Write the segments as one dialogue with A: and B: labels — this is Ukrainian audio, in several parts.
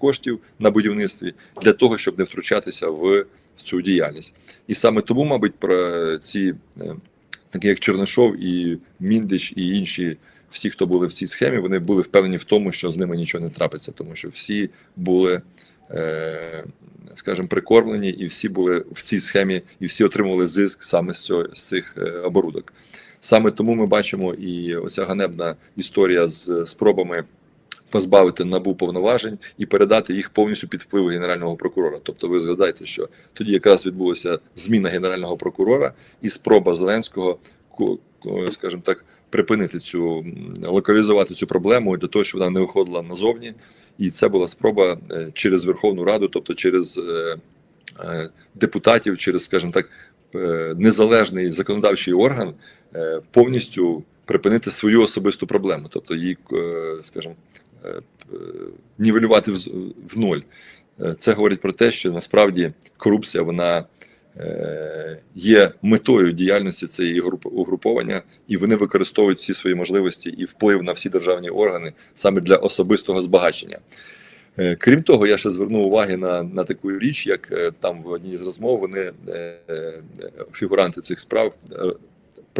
A: коштів на будівництві для того, щоб не втручатися в цю діяльність. І саме тому, мабуть, про ці е, такі як Чернишов і Міндич, і інші, всі, хто були в цій схемі, вони були впевнені в тому, що з ними нічого не трапиться, тому що всі були, е, скажімо, прикормлені, і всі були в цій схемі, і всі отримували зиск саме з, цього, з цих е, оборудок. Саме тому ми бачимо і оця ганебна історія з спробами позбавити набу повноважень і передати їх повністю під вплив генерального прокурора. Тобто, ви згадаєте, що тоді якраз відбулася зміна генерального прокурора і спроба Зеленського скажімо так, припинити цю локалізувати цю проблему для того, щоб вона не виходила назовні. І це була спроба е, через Верховну Раду, тобто через е, е, депутатів, через, скажімо так, незалежний законодавчий орган повністю припинити свою особисту проблему, тобто її, скажімо, нівелювати в, ноль. Е, Це говорить про те, що насправді корупція вона е, є метою діяльності цієї груп- угруповання, і вони використовують всі свої можливості і вплив на всі державні органи саме для особистого збагачення. Е, Крім того, я ще звернув уваги на, на таку річ, як е, там в одній з розмов вони е, е, фігуранти цих справ е,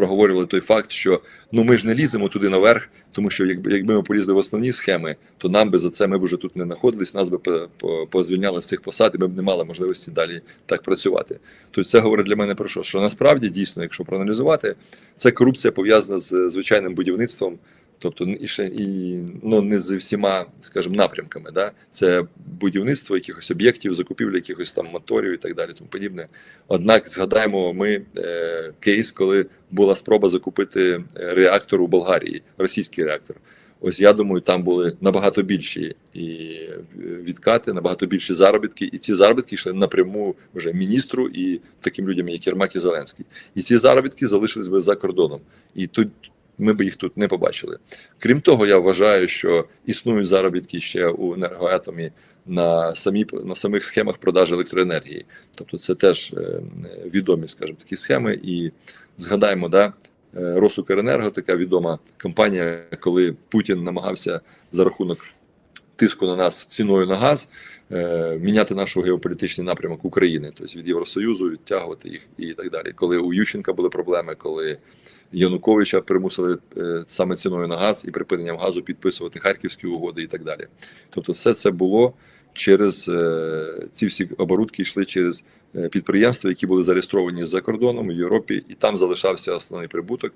A: проговорювали той факт, що ну ми ж не ліземо туди наверх, тому що якби якби ми полізли в основні схеми, то нам би за це ми б вже тут не знаходились, нас би по- по- позвільняли з цих посад, і ми б не мали можливості далі так працювати. Тобто це говорить для мене про що? Що насправді дійсно, якщо проаналізувати, це корупція пов'язана з звичайним будівництвом. Тобто і ще і ну не з всіма, скажімо, напрямками. Да? Це будівництво якихось об'єктів, закупівля якихось там моторів і так далі, тому подібне. Однак згадаємо ми е, кейс, коли була спроба закупити е, реактор у Болгарії, російський реактор. Ось я думаю, там були набагато більші і е, відкати, набагато більші заробітки, і ці заробітки йшли напряму вже міністру і таким людям, як Єрмак і Зеленський. І ці заробітки залишились би за кордоном. І тут ми б їх тут не побачили. Крім того, я вважаю, що існують заробітки ще у енергоатомі на самі на самих схемах продажу електроенергії. Тобто, це теж е, відомі, скажімо, такі схеми. І згадаємо, да, е, Росукренерго, така відома компанія, коли Путін намагався за рахунок тиску на нас ціною на газ. е, Міняти наш геополітичний напрямок України, тобто від Євросоюзу відтягувати їх і так далі. Коли у Ющенка були проблеми, коли Януковича примусили е, саме ціною на газ і припиненням газу підписувати харківські угоди і так далі. Тобто, все це було через е, ці всі оборудки йшли через підприємства, які були зареєстровані за кордоном в Європі, і там залишався основний прибуток.